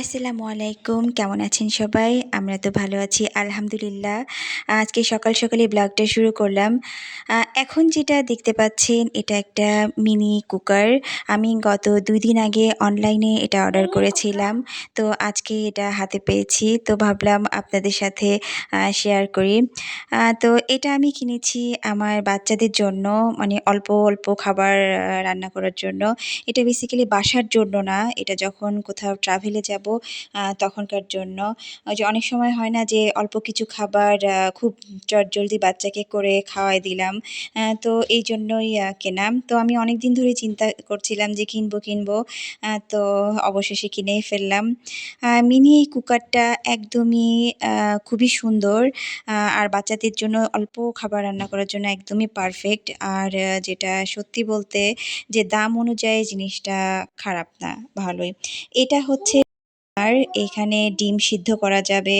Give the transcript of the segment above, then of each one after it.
আসসালামু আলাইকুম, কেমন আছেন সবাই? আমরা তো ভালো আছি, আলহামদুলিল্লাহ। আজকে সকাল সকালে ব্লগটা শুরু করলাম। এখন যেটা দেখতে পাচ্ছেন, এটা একটা মিনি কুকার। আমি গত দুই দিন আগে অনলাইনে এটা অর্ডার করেছিলাম। তো আজকে এটা হাতে পেয়েছি। তো ভাবলাম আপনাদের সাথে শেয়ার করি। তো এটা আমি কিনেছি আমার বাচ্চাদের জন্য মানে অল্প অল্প খাবার রান্না করার জন্য। এটা বেসিক্যালি বাসার জন্য না, এটা যখন কোথাও ট্রাভেলে যাব আহ, তখনকার জন্য। যে অনেক সময় হয় না যে অল্প কিছু খাবার খুব চটজলদি বাচ্চাকে করে খাওয়াই দিলাম তো এই জন্যই আহ, কেনা তো আমি অনেক দিন ধরে চিন্তা করছিলাম যে কিনবো কিনবো তো অবশেষে কিনেই ফেললাম। মিনি এই কুকারটা একদমই খুবই সুন্দর আর বাচ্চাদের জন্য অল্প খাবার রান্না করার জন্য একদমই পারফেক্ট আর যেটা সত্যি বলতে যে দাম অনুযায়ী জিনিসটা খারাপ না ভালোই। এটা হচ্ছে আর এখানে ডিম সিদ্ধ করা যাবে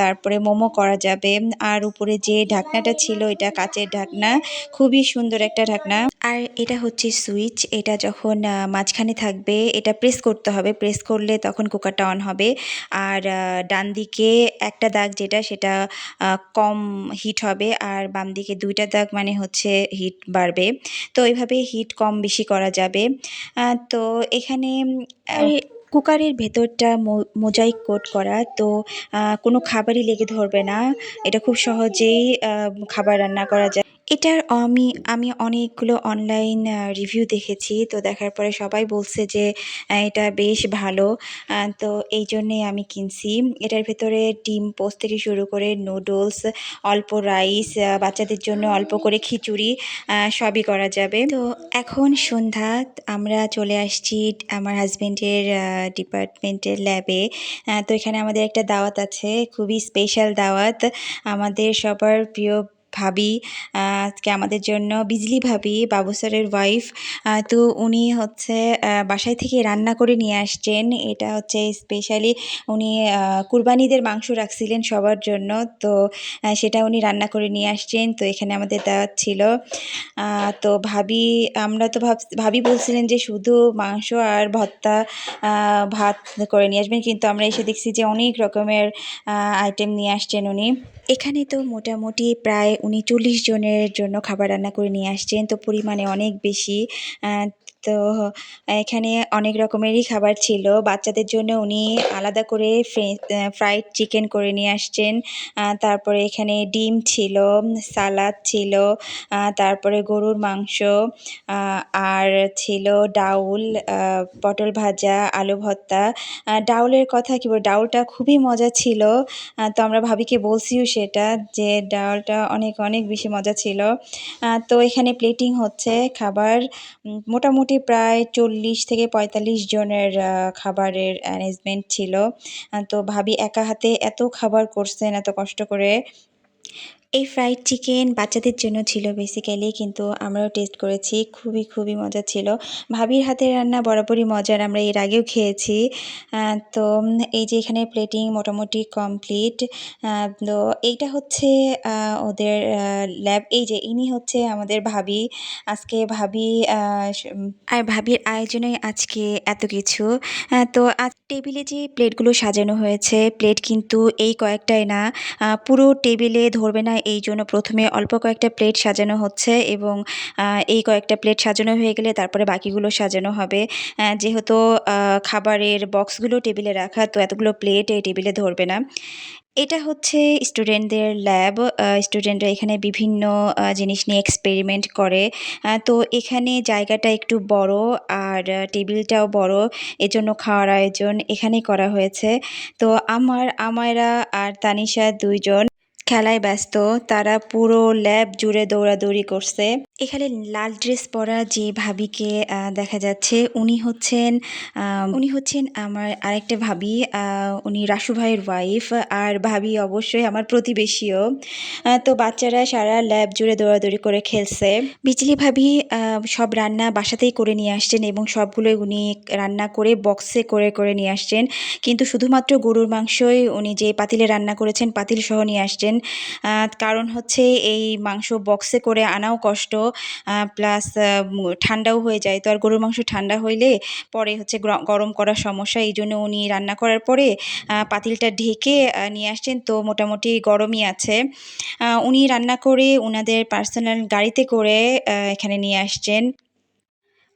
তারপরে মোমো করা যাবে, আর উপরে যে ঢাকনাটা ছিল এটা কাচের ঢাকনা, খুবই সুন্দর একটা ঢাকনা। আর এটা হচ্ছে সুইচ, এটা যখন মাঝখানে থাকবে, এটা প্রেস করতে হবে, প্রেস করলে তখন কুকারটা অন হবে। আর ডান দিকে একটা দাগ যেটা, সেটা কম হিট হবে, আর বাম দিকে দুইটা দাগ মানে হচ্ছে হিট বাড়বে। তো এইভাবে হিট কম বেশি করা যাবে। তো এখানে কুকারের ভেতরটা মোজাইক কোট করা, তো কোনো খাবারই লেগে ধরবে না। এটা খুব সহজেই খাবার রান্না করা যায়। এটার আমি আমি অনেকগুলো অনলাইন রিভিউ দেখেছি। তো দেখার পরে সবাই বলছে যে এটা বেশ ভালো। তো এই জন্যেই আমি কিনছি। এটার ভেতরে ডিম পোস্ট থেকে শুরু করে নুডলস অল্প রাইস বাচ্চাদের জন্য অল্প করে খিচুড়ি সবই করা যাবে। তো এখন সন্ধ্যা, আমরা চলে আসছি আমার হাজবেন্ডের ডিপার্টমেন্টের ল্যাবে তো এখানে আমাদের একটা দাওয়াত আছে, খুবই স্পেশাল দাওয়াত। আমাদের সবার প্রিয় ভাবি, আজকে আমাদের জন্য বিজলি ভাবি, বাবু স্যারের ওয়াইফ তো উনি হচ্ছে বাসায় থেকে রান্না করে নিয়ে আসছেন। এটা হচ্ছে স্পেশালি উনি কুরবানিদের মাংস রাখছিলেন সবার জন্য। তো সেটা উনি রান্না করে নিয়ে আসছেন। তো এখানে আমাদের দাওয়াত ছিল। তো ভাবি, আমরা তো ভাব ভাবি বলছিলেন যে শুধু মাংস আর ভত্তা ভাত করে নিয়ে আসবেন। কিন্তু আমরা এসে দেখছি যে অনেক রকমের আইটেম নিয়ে আসছেন উনি। এখানে তো মোটামুটি প্রায় উনি চল্লিশ জনের জন্য খাবার রান্না করে নিয়ে আসছেন। তো পরিমাণে অনেক বেশি তো এখানে অনেক রকমেরই খাবার ছিল। বাচ্চাদের জন্য উনি আলাদা করে ফ্রাইড চিকেন করে নিয়ে আসছেন। তারপরে এখানে ডিম ছিল সালাদ ছিল তারপরে গরুর মাংস আর ছিল ডাউল পটল ভাজা আলু ভর্তা। ডাউলের কথা কি বলব? ডাউলটা খুবই মজা ছিল। তো আমরা ভাবিকে বলছিও সেটা যে ডাউলটা অনেক অনেক বেশি মজা ছিল। তো এখানে প্লেটিং হচ্ছে খাবার উম, মোটামুটি প্রায় চল্লিশ থেকে পঁয়তাল্লিশ জনের খাবারের অ্যারেঞ্জমেন্ট ছিল। তো ভাবি একা হাতে এত খাবার করছেন, এত কষ্ট করে। এই ফ্রাইড চিকেন বাচ্চাদের জন্য ছিল বেসিক্যালি কিন্তু আমরাও টেস্ট করেছি, খুবই খুবই মজা ছিল। ভাবির হাতের রান্না বরাবরই মজার, আমরা এর আগেও খেয়েছি। তো এই যে এখানে প্লেটিং মোটামুটি কমপ্লিট তো এইটা হচ্ছে ওদের ল্যাব এই যে ইনি হচ্ছে আমাদের ভাবি। আজকে ভাবি আর ভাবির আয়োজনে আজকে এত কিছু। তো আজ টেবিলে যে প্লেটগুলো সাজানো হয়েছে প্লেট কিন্তু এই কয়েকটাই না পুরো টেবিলে ধরবে না এই জন্য প্রথমে অল্প কয়েকটা প্লেট সাজানো হচ্ছে এবং এই কয়েকটা প্লেট সাজানো হয়ে গেলে তারপরে বাকিগুলো সাজানো হবে। যেহেতু খাবারের বক্সগুলো টেবিলে রাখা, তো এতগুলো প্লেট এই টেবিলে ধরবে না। এটা হচ্ছে স্টুডেন্টদের ল্যাব। স্টুডেন্টরা এখানে বিভিন্ন জিনিস নিয়ে এক্সপেরিমেন্ট করে। তো এখানে জায়গাটা একটু বড় আর টেবিলটাও বড়। এজন্য খাওয়ার আয়োজন এখানেই করা হয়েছে। তো আমার, আমায়রা আর তানিশা দুইজন খেলায় ব্যস্ত, তারা পুরো ল্যাব জুড়ে দৌড়াদৌড়ি করছে। এখানে লাল ড্রেস পরা যে ভাবিকে দেখা যাচ্ছে, উনি হচ্ছেন উনি হচ্ছেন আমার আরেকটা ভাবি উনি রাসু ভাইয়ের ওয়াইফ আর ভাবি অবশ্যই আমার প্রতিবেশীও। তো বাচ্চারা সারা ল্যাব জুড়ে দৌড়াদৌড়ি করে খেলছে। বিজলি ভাবি সব রান্না বাসাতেই করে নিয়ে আসছেন এবং সবগুলোই উনি রান্না করে বক্সে করে করে নিয়ে আসছেন। কিন্তু শুধুমাত্র গরুর মাংসই উনি যে পাতিলে রান্না করেছেন, পাতিল সহ নিয়ে আসছেন। কারণ হচ্ছে এই মাংস বক্সে করে আনাও কষ্ট প্লাস ঠান্ডাও হয়ে যায়। তো আর গরুর মাংস ঠান্ডা হইলে পরে হচ্ছে গরম করার সমস্যা। এই জন্য উনি রান্না করার পরে পাতিলটা ঢেকে নিয়ে আসছেন। তো মোটামুটি গরমই আছে। উনি রান্না করে ওনাদের পার্সোনাল গাড়িতে করে এখানে নিয়ে আসছেন।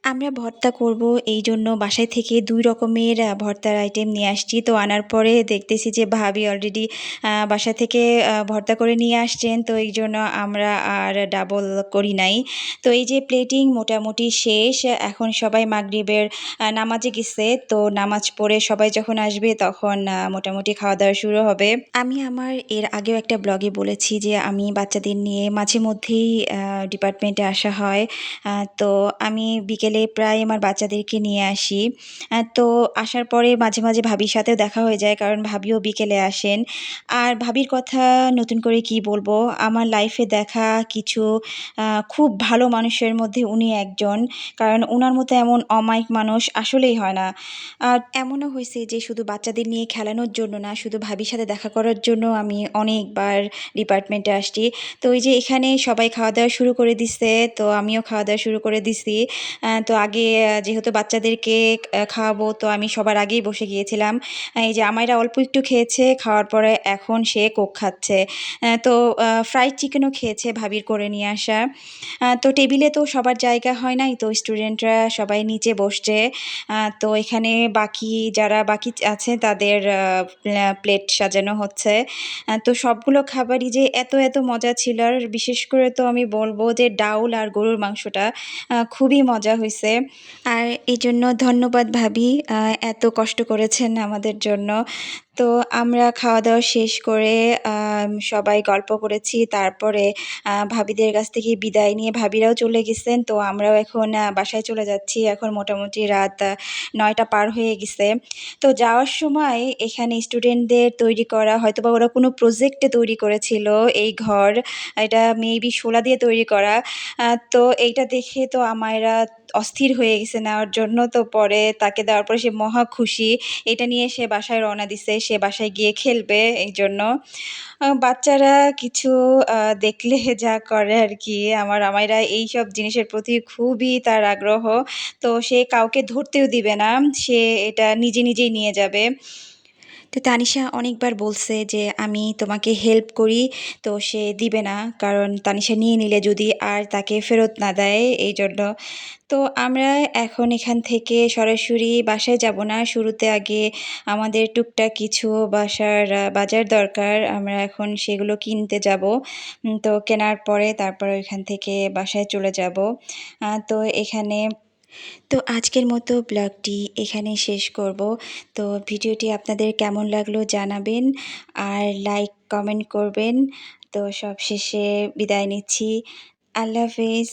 আমরা ভর্তা করব এই জন্য বাসায় থেকে দুই রকমের ভর্তার আইটেম নিয়ে আসছি। তো আনার পরে দেখতেছি যে ভাবি অলরেডি বাসা থেকে ভর্তা করে নিয়ে আসছেন। তো এই জন্য আমরা আর ডাবল করি নাই। তো এই যে প্লেটিং মোটামুটি শেষ, এখন সবাই মাগরিবের নামাজে গেছে। তো নামাজ পড়ে সবাই যখন আসবে তখন মোটামুটি খাওয়া দাওয়া শুরু হবে। আমি আমার এর আগেও একটা ব্লগে বলেছি যে আমি বাচ্চাদের নিয়ে মাঝে মধ্যেই ডিপার্টমেন্টে আসা হয়। তো আমি বিকেলে প্রায় আমার বাচ্চাদেরকে নিয়ে আসি। তো আসার পরে মাঝে মাঝে ভাবির সাথেও দেখা হয়ে যায়, কারণ ভাবিও বিকেলে আসেন। আর ভাবির কথা নতুন করে কি বলব, আমার লাইফে দেখা কিছু খুব ভালো মানুষের মধ্যে উনি একজন, কারণ ওনার মতো এমন অমায়িক মানুষ আসলেই হয় না। আর এমনও হয়েছে যে শুধু বাচ্চাদের নিয়ে খেলানোর জন্য না, শুধু ভাবির সাথে দেখা করার জন্য আমি অনেকবার ডিপার্টমেন্টে আসছি। তো ওই যে এখানে সবাই খাওয়া দাওয়া শুরু করে দিছে, তো আমিও খাওয়া দাওয়া শুরু করে দিছি। তো আগে যেহেতু বাচ্চাদেরকে খাওয়াবো, তো আমি সবার আগেই বসে গিয়েছিলাম। এই যে আমাইরা অল্প একটু খেয়েছে, খাওয়ার পরে এখন সে কোক খাচ্ছে। তো ফ্রাইড চিকেনও খেয়েছে ভাবির করে নিয়ে আসা। তো টেবিলে তো সবার জায়গা হয় নাই, তো স্টুডেন্টরা সবাই নিচে বসছে। তো এখানে বাকি যারা বাকি আছে, তাদের প্লেট সাজানো হচ্ছে। তো সবগুলো খাবারই যে এত এত মজা ছিল, আর বিশেষ করে তো আমি বলব যে ডাউল আর গরুর মাংসটা খুবই মজা হয়েছে। আর এই জন্য ধন্যবাদ ভাবি এত কষ্ট করেছেন আমাদের জন্য। তো আমরা খাওয়া দাওয়া শেষ করে সবাই গল্প করেছি। তারপরে ভাবিদের কাছ থেকে বিদায় নিয়ে ভাবিরাও চলে গেছেন। তো আমরাও এখন বাসায় চলে যাচ্ছি। এখন মোটামুটি রাত নয়টা পার হয়ে গেছে। তো যাওয়ার সময় এখানে স্টুডেন্টদের তৈরি করা হয়তো বা ওরা কোনো প্রজেক্টে তৈরি করেছিল, এই ঘর, এটা মেবি শোলা দিয়ে তৈরি করা। তো এইটা দেখে তো আমায়রা অস্থির হয়ে গেছে নেওয়ার জন্য। তো পরে তাকে দেওয়ার পরে সে মহা খুশি। এটা নিয়ে সে বাসায় রওনা দিছে। সে বাসায় গিয়ে খেলবে এই জন্য বাচ্চারা কিছু দেখলে যা করে আর কি আমার আমাইরা এই সব জিনিসের প্রতি খুবই তার আগ্রহ। তো সে কাউকে ধরতেও দিবে না, সে এটা নিজে নিজেই নিয়ে যাবে। তো তানিশা অনেকবার বলছে যে, আমি তোমাকে হেল্প করি। তো সে দিবে না, কারণ তানিশা নিয়ে নিলে যদি আর তাকে ফেরত না দেয়, এই জন্য। তো আমরা এখন এখান থেকে সরাসরি বাসায় যাব না। শুরুতে আগে আমাদের টুকটাক কিছু বাসার বাজার দরকার। আমরা এখন সেগুলো কিনতে যাব। তো কেনার পরে তারপর এখান থেকে বাসায় চলে যাব। তো এখানে তো আজকের মতো ব্লগটি এখানে শেষ করব। তো ভিডিওটি আপনাদের কেমন লাগল জানাবেন আর লাইক, কমেন্ট করবেন। তো সব শেষে বিদায় নিচ্ছি। আল্লাহ হাফেজ।